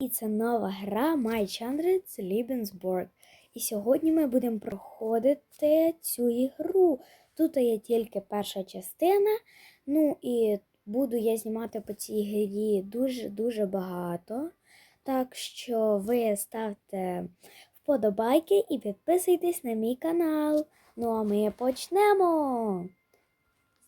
І це нова гра My Chandred's Lebensborg. І сьогодні ми будемо проходити цю ігру. Тут є тільки перша частина. Ну і буду я знімати по цій грі дуже-дуже багато. Так що ви ставте вподобайки і підписуйтесь на мій канал. Ну а ми почнемо.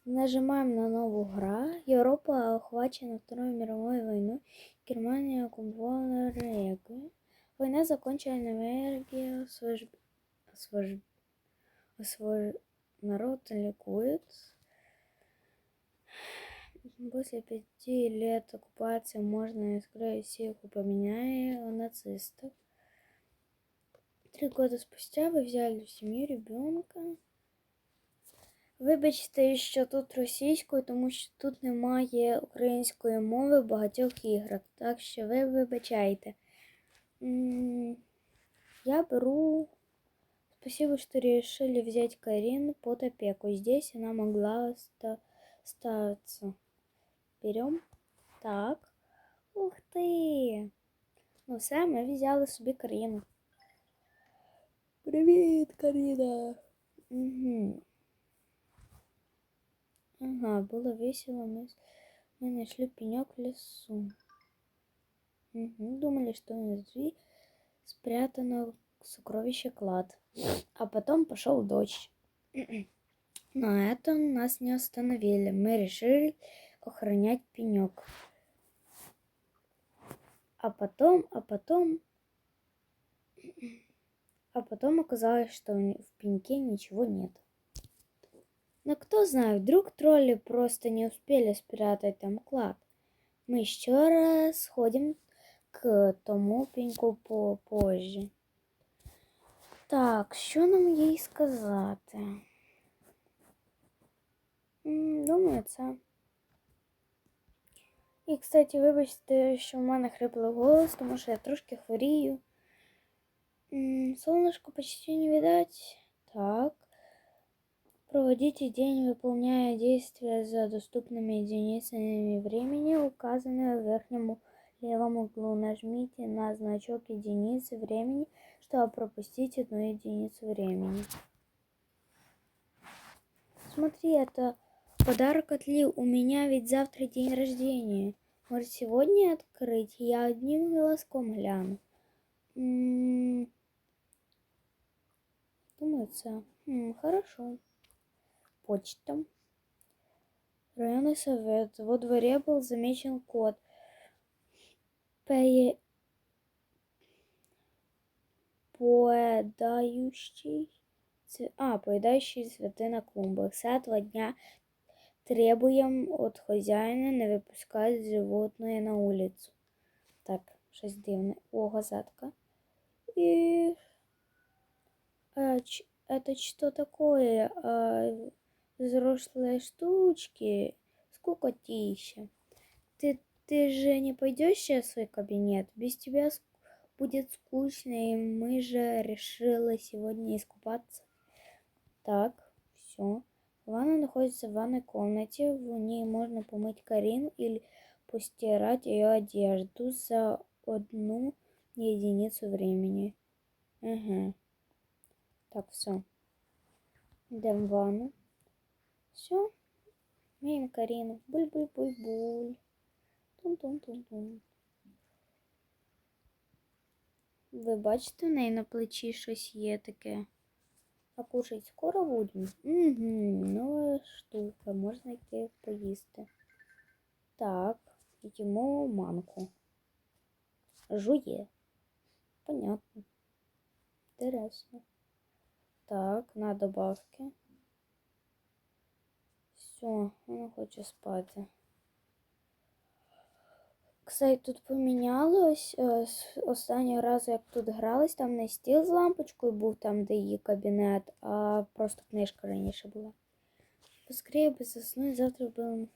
Нажимаем на новую гра. Европа охвачена Второй мировой войной. Германия оккупировала Регу. Война закончена энергия, освож... Освож... Освож... народ ликует. После пяти лет оккупации можно искроить силку, поменяя нацистов. Три года спустя вы взяли в семью ребенка. Вибачте, що тут російською, тому що тут немає української мови в багатьох іграх. Так що ви вибачайте. Я беру... Спасибо, что решили взять Карин под опеку. Здесь она могла остаться. Берем. Так. Ух ти! Ну все, ми взяли собі Каріну. Привіт, Каріна! Угу. Ага, было весело. Мы, мы нашли пенек в лесу. Угу. Думали, что внутри спрятано сокровище клад. А потом пошел дождь. Но это нас не остановили. Мы решили охранять пенек. А потом, а потом... А потом оказалось, что в пеньке ничего нет. Но кто знает, вдруг тролли просто не успели спрятать там клад. Мы еще раз сходим к тому пеньку позже. Так, що нам їй сказати? Думаю, це. І, кстати, вибачте, що в мене хриплий голос, тому що я трошки хворію. Солнышко почти не видать. Так. Проводите день, выполняя действия за доступными единицами времени, указанные в верхнем левом углу. Нажмите на значок единицы времени, чтобы пропустить одну единицу времени. Смотри, это подарок от Ли. У меня ведь завтра день рождения. Может, сегодня открыть? Я одним глазком гляну. М -м -м. Думается. -м, хорошо почта. Районный совет. Во дворе был замечен кот. Пое... Поедающий... А, поедающий цветы на клумбах. С этого дня требуем от хозяина не выпускать животные на улицу. Так, щось дивне. О, газетка. И... А, это что такое? А, взрослые штучки, скукотища. Ты, ты же не пойдешь сейчас в свой кабинет? Без тебя будет скучно, и мы же решили сегодня искупаться. Так, все. Ванна находится в ванной комнате. В ней можно помыть Карин или постирать ее одежду за одну единицу времени. Угу. Так, все. Идем в ванну. Все. Міємо Каріну. Буль-буль-буль-буль. Тун-тун-тун-тун. Ви бачите, в неї на плечі щось є таке. А кушать скоро будемо? Угу, нова штука, можна йти поїсти. Так, їмо манку. Жує. Понятно. Интересно. Так, на добавки. Все, вона хоче спати. Кстати, тут помінялось. Е, останнього разу, як тут грались, там не стіл з лампочкою був там, де її кабінет, а просто книжка раніше була. Поскорее бы заснуть, завтра был...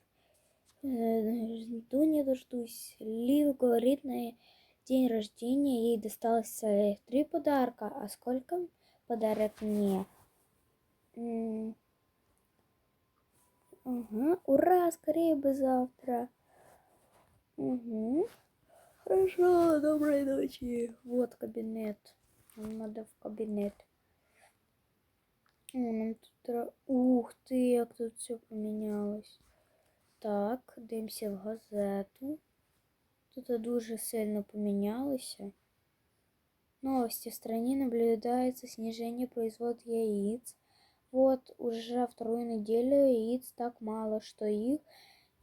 Е, жду не дождусь. Лив говорит на день рождения ей досталось три подарка. А сколько подарок мне? Ага, ура, скорее бы завтра. Угу. Хорошо, доброй ночи. Вот кабинет. Нам надо в кабинет. О, нам тут... Ух ти, як тут все помінялось. Так, дивимося в газету. Тут дуже сильно помінялося. Новости. В стране наблюдается снижение производства яиц. Вот уже вторую неделю яиц так мало, что их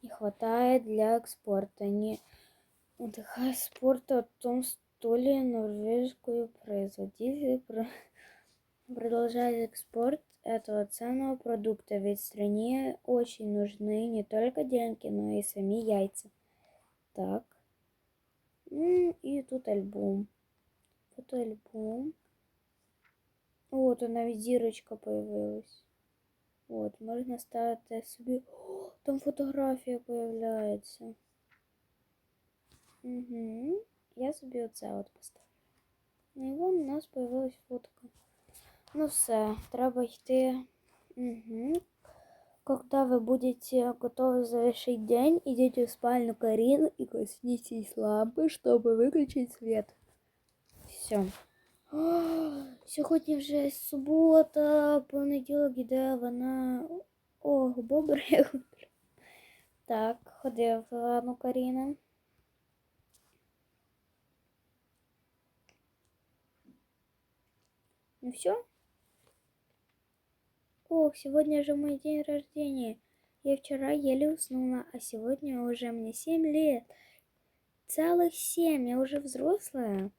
не хватает для экспорта. Не отдыхая спорта о том, что ли норвежскую производитель про- продолжает экспорт этого ценного продукта, ведь стране очень нужны не только деньги, но и сами яйца. Так. М, И тут альбом. Фотоальбом. Вот, навіть зірочка появилась. Вот, можна ставити собі. О, там фотографія появляється. Угу. Я собі оце от поставлю. Ну і вон у нас появилась фотка. Ну все, треба йти. Угу. Когда вы будете готовы завершить день, идите в спальню Карины и коснитесь лампы, чтобы выключить свет. Все. Сьогодні вже субота, понеділок іде вона. О, бобри. Так, ходив ладно, Каріна. Ну все? Ох, сегодня же мой день рождения. Я вчера еле уснула, а сегодня уже мне семь лет. Целых семь, я уже взрослая.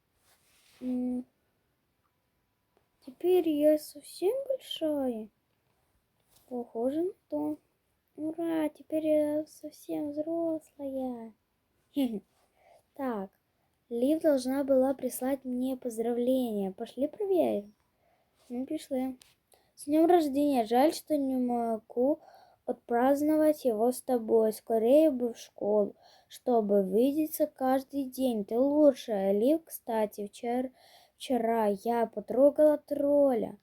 Теперь я совсем большая. Похоже на то. Ура, теперь я совсем взрослая. Так, Лив должна была прислать мне поздравления. Пошли проверим. Ну, пошли. С днем рождения. Жаль, что не могу отпраздновать его с тобой. Скорее бы в школу, чтобы видеться каждый день. Ты лучшая. Лив, кстати, вчера, вчера я потрогала тролля.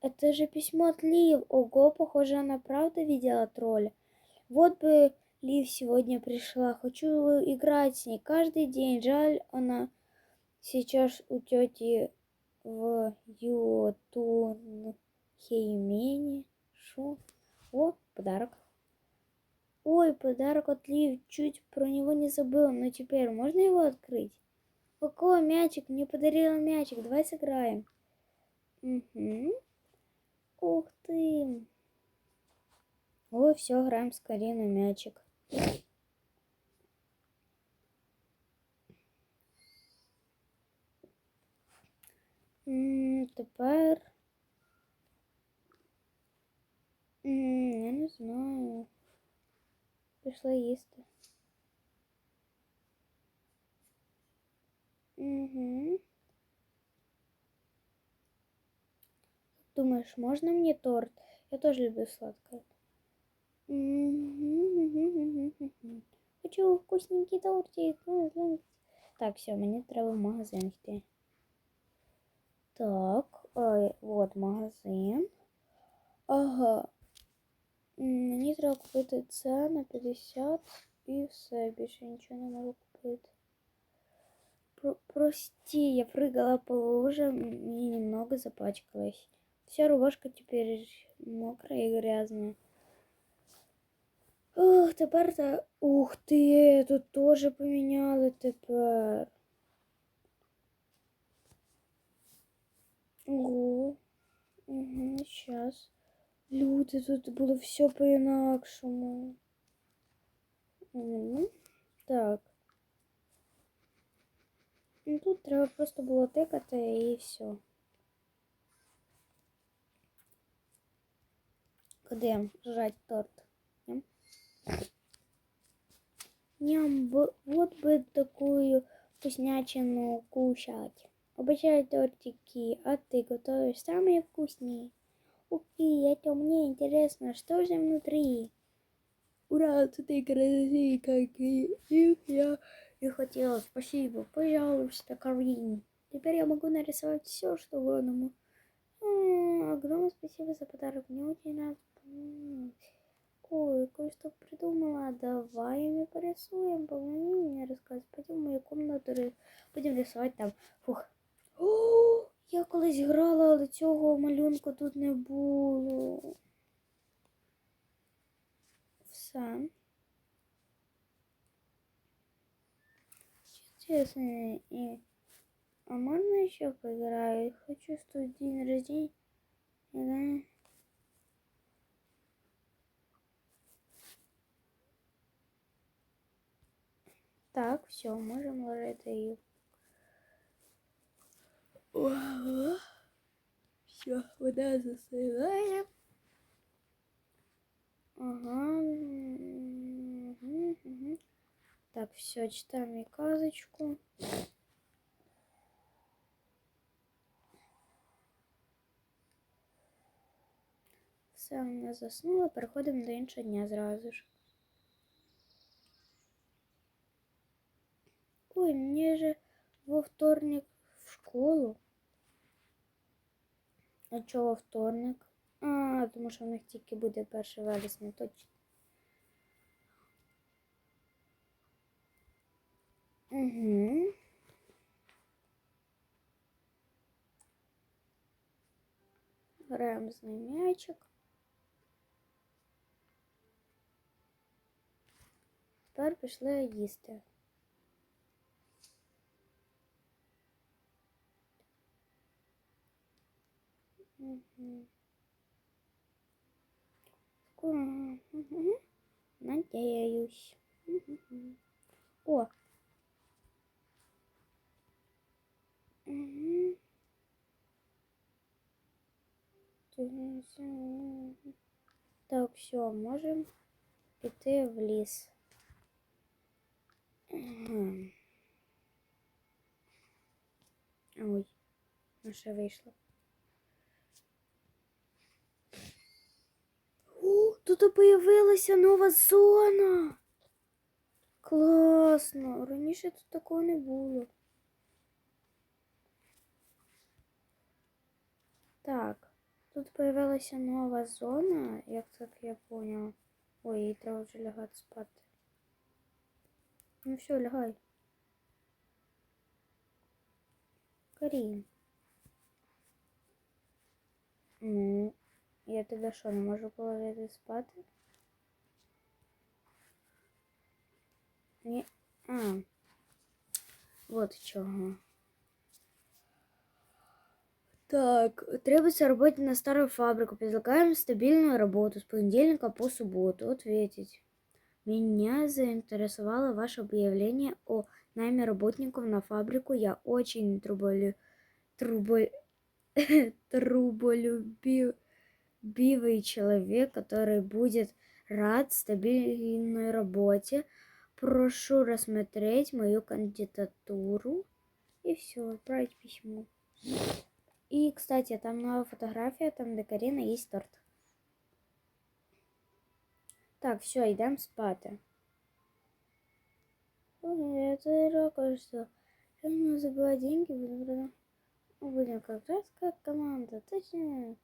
Это же письмо от Лив. Ого, похоже, она правда видела тролля. Вот бы Лив сегодня пришла. Хочу играть с ней каждый день. Жаль, она сейчас у тети в Ютунхеймене. Шо? О, подарок. Ой, подарок от Лив. Чуть про него не забыла, но теперь можно его открыть? Ого, мячик. Мне подарила мячик. Давай сыграем. Угу. Ух ты. Ой, все, играем с Кариной мячик. М, Тепер. М, Я не знаю. Пішла їсти. Угу. Думаешь, можно мне торт? Я тоже люблю сладкое. Мгм. Хочу вкусненький тортик. Ну, знаете. Так, все, мені треба в магазин йти. Так, ой, от магазин. Ага. М, Мені треба купити це на 50 і все, більше нічого не можу купити. Прости, я прыгала по лужам и немного запачкалась. Вся рубашка теперь мокрая и грязная. Ух, тепер та... Ух ти, тут теж поміняли тепер. Ого. Угу, сейчас. Люди, тут було все по-інакшому. Угу. Так. Ну, тут треба просто було тикати і все. Куди жрать торт? Ням. Ням, б- вот бы такую вкуснятину кушать. Обещаю тортики, а ты готовишь самые вкусные. Ух ты, это мне интересно, что же внутри? Ура, ты красивый, как и я И хотела. Спасибо, пожалуйста, Карин. Теперь я могу нарисовать все, что. М, Огромное спасибо за подарок. Мне очень. М. Ой, кое-что придумала. Давай мы порисуем. Помоги мне рассказать. Пойдем в мою комнату. ри- Будемо рисувати там. Фух. О, я колись грала, але цього малюнку тут не було. Все. Честно, и... А можно еще поиграю? Хочу, что день рождения. Да. Так, все, можем ложить ее. Все, вода засыпаем. Ага. Так, все, читаем казочку. Все, вона заснула, переходимо до іншого дня зразу ж. Ой, мне же во вторник в школу. А чого вторник? А, тому що в них тільки буде 1 вересня, точно. Угу. Граємо з ним м'ячик. Тепер пішли їсти. Мгм. Скоро. Мгм. Надеюсь. Мгм. О. Так, все, можем піти в ліс. Ой, наша вийшла. О, тут появилася нова зона. Класно. Раніше тут такого не було. Так, тут появилася нова зона, як так я поняла. Ой, їй треба вже лягати спати. Ну все, лягай. Карін. Ну, я тебе що, не можу положити спати? Ні. А. Вот чого. Так, требуется работать на старую фабрику. Предлагаем стабильную работу с понедельника по субботу. Ответить. Меня заинтересовало ваше объявление о найме работников на фабрику. Я очень труболю... трубо... труболюбивый человек, который будет рад стабильной работе. Прошу рассмотреть мою кандидатуру. И все, отправить письмо. И, кстати, там новая фотография, там до Карина есть торт. Так, все, идем спать. Ой, это рока что? Я не забыла деньги, будем, будем как раз как команда. Точно.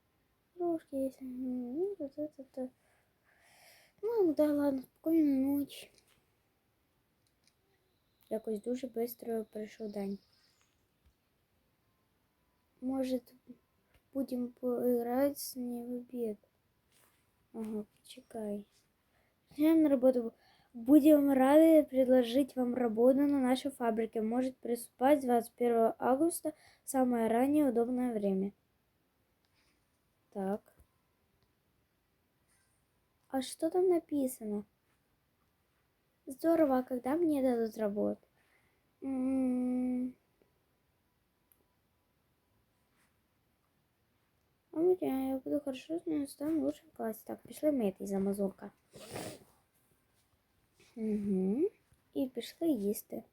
Крошки, если... Ну, вот это-то. Ну, да ладно, спокойной ночи. Якось дуже швидко пройшов день. Может, будем поиграть с ней в обед? Ага, почекай. Начинаем на работу. Будем рады предложить вам работу на нашей фабрике. Может приступать 21 августа, самое раннее удобное время. Так. А что там написано? Здорово, а когда мне дадут работу? М, А меня я буду хорошо знать, стану лучшим в классе. Так, пішли мити за мазурка. Угу. І пішли їсти.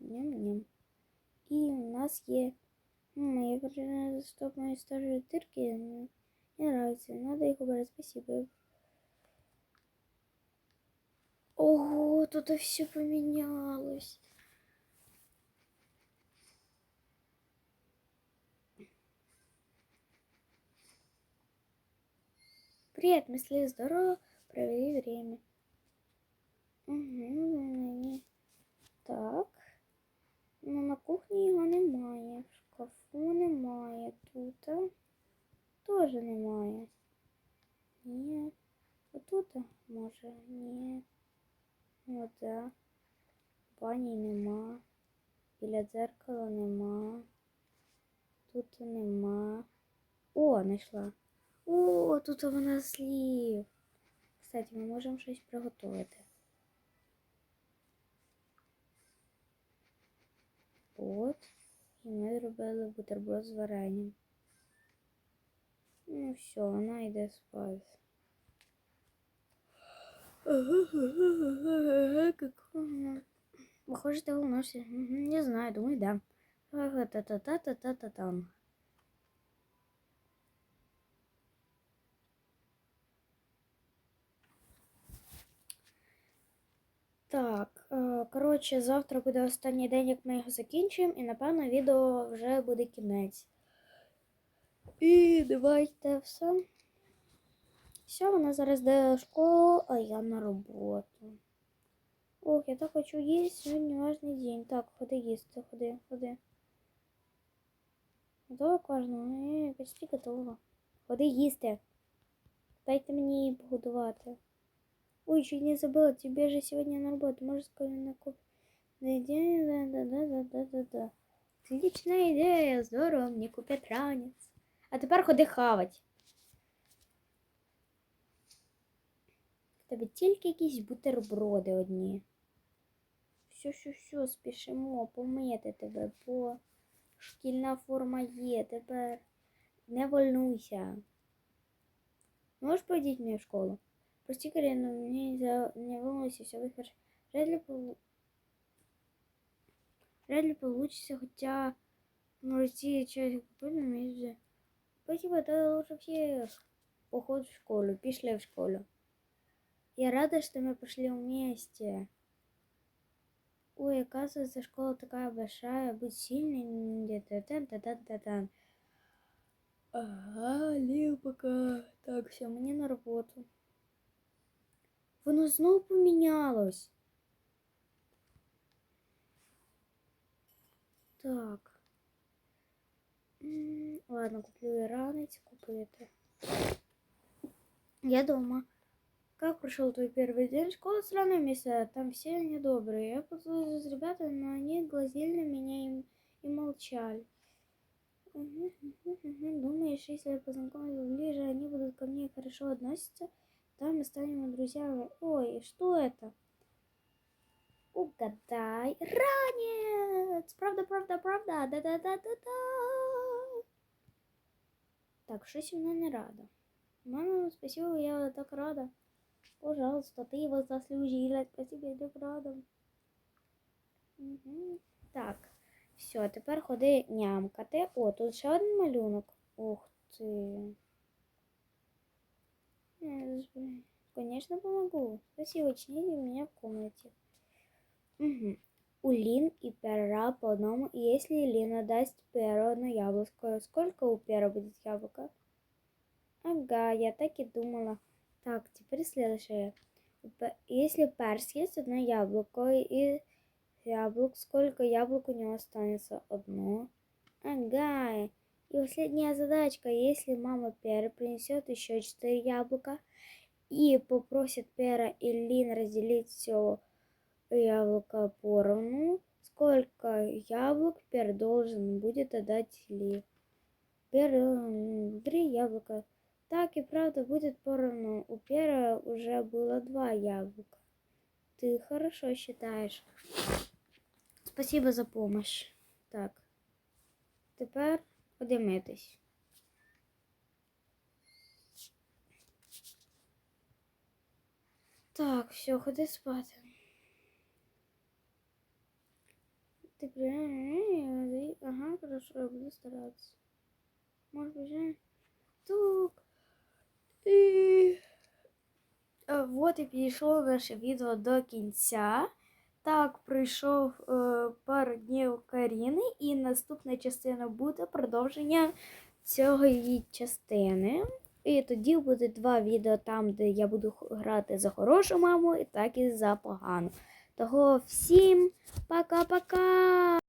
Ням-ням. І у нас є... М, я прочитала стоп мої старі дырки. Мне нравится. Надо их убрать. Спасибо. Ого, тут все поменялось. Привет, мысли здорово, провели время. Угу. Так. Ну, на кухні його немає. В шкафу немає. Тут теж немає. Ні. Отут може? Ні. Ну да. В бані нема. Біля дзеркала нема. Тут нема. О, знайшла. О, тут вона слів. Кстати, ми можемо щось приготувати. От. І ми зробили бутерброд з варенням. Ну все, вона йде спати. Похоже, ты волнуешься. Не знаю, думаю, да. Та-та-та-та-та-та-там. Так, е, коротше, завтра буде останній день, як ми його закінчуємо, і напевно відео вже буде кінець. І давайте все. Все, вона зараз йде школу, а я на роботу. Ох, я так хочу їсти, сьогодні важний день. Так, ходи їсти, ходи, ходи. Готова кожного? Почти готова. Ходи їсти. Дайте мені її погодувати. Ой, чуть не забыла, тебе же сегодня на работу. Можешь сказать, на куп... Да, да, да, да, да, да, да. Отличная идея, здорово, мне купят ранец. А тепер ходи хавать. В тебе тільки якісь бутерброди одні. Все, все, все, спішимо помити тебе, бо шкільна форма є тепер. Не волнуйся. Можеш пройдіть мені в школу? Прости, Карина, мне не, за... не волнуйся, все хорошо. Вряд ли, полу... Вряд ли получится, хотя найти часть купили между. Спасибо, это лучше всех. Поход в школу, пішли в школу. Я рада, что мы пошли вместе. Ой, оказывается, школа такая большая, быть сильной где-то. Тан-та-тан-та-тан. Ага, Лил пока. Так, все, мне на работу. Воно знову помінялось. Так. Ладно, куплю ранець купити. Я дома. Как прошел твой первый день? Школа странное место, там все недобрые. Я познакомилась с ребятами, но они глазели на меня и, и молчали. Думаешь, если я познакомлюсь ближе, они будут ко мне хорошо относиться? Да, мы станем друзьями. Ой, что это? Угадай. Ранец! Правда, правда, правда. Да-да-да-да-да. Так, щось вона не рада. Мама, спасибо, я так рада. Пожалуйста, ты его заслужила. Спасибо, я так рада. Угу. Так, все, тепер ходи нямкати. О, тут ще один малюнок. Ух ти. Э, Конечно, помогу. Спасибо, чините у меня в комнате. Угу. У Лин и Пера по одному. И если Лина даст Перу одно яблоко, сколько у Пера будет яблоко? Ага, я так и думала. Так, теперь следующее. Если Пер съест одно яблоко и яблок, сколько яблок у него останется? Одно. Ага. И последняя задачка. Если мама Пера принесет еще 4 яблока и попросит Пера и Лин разделить все яблоко поровну, сколько яблок Пер должен будет отдать Ли? Пер три яблока. Так и правда будет поровну. У Пера уже было два яблока. Ты хорошо считаешь. Спасибо за помощь. Так. Тепер Ходи митись. Так, все, ходи спати. Ти прям... Ага, хорошо, я буду старатися. Може вже... Тук. І... Вот і підійшло наше відео до кінця. Так, пройшов е, пару днів Каріни, і наступна частина буде продовження цього її частини. і тоді буде два відео там, де я буду грати за хорошу маму, і так і за погану. Того всім пока-пока!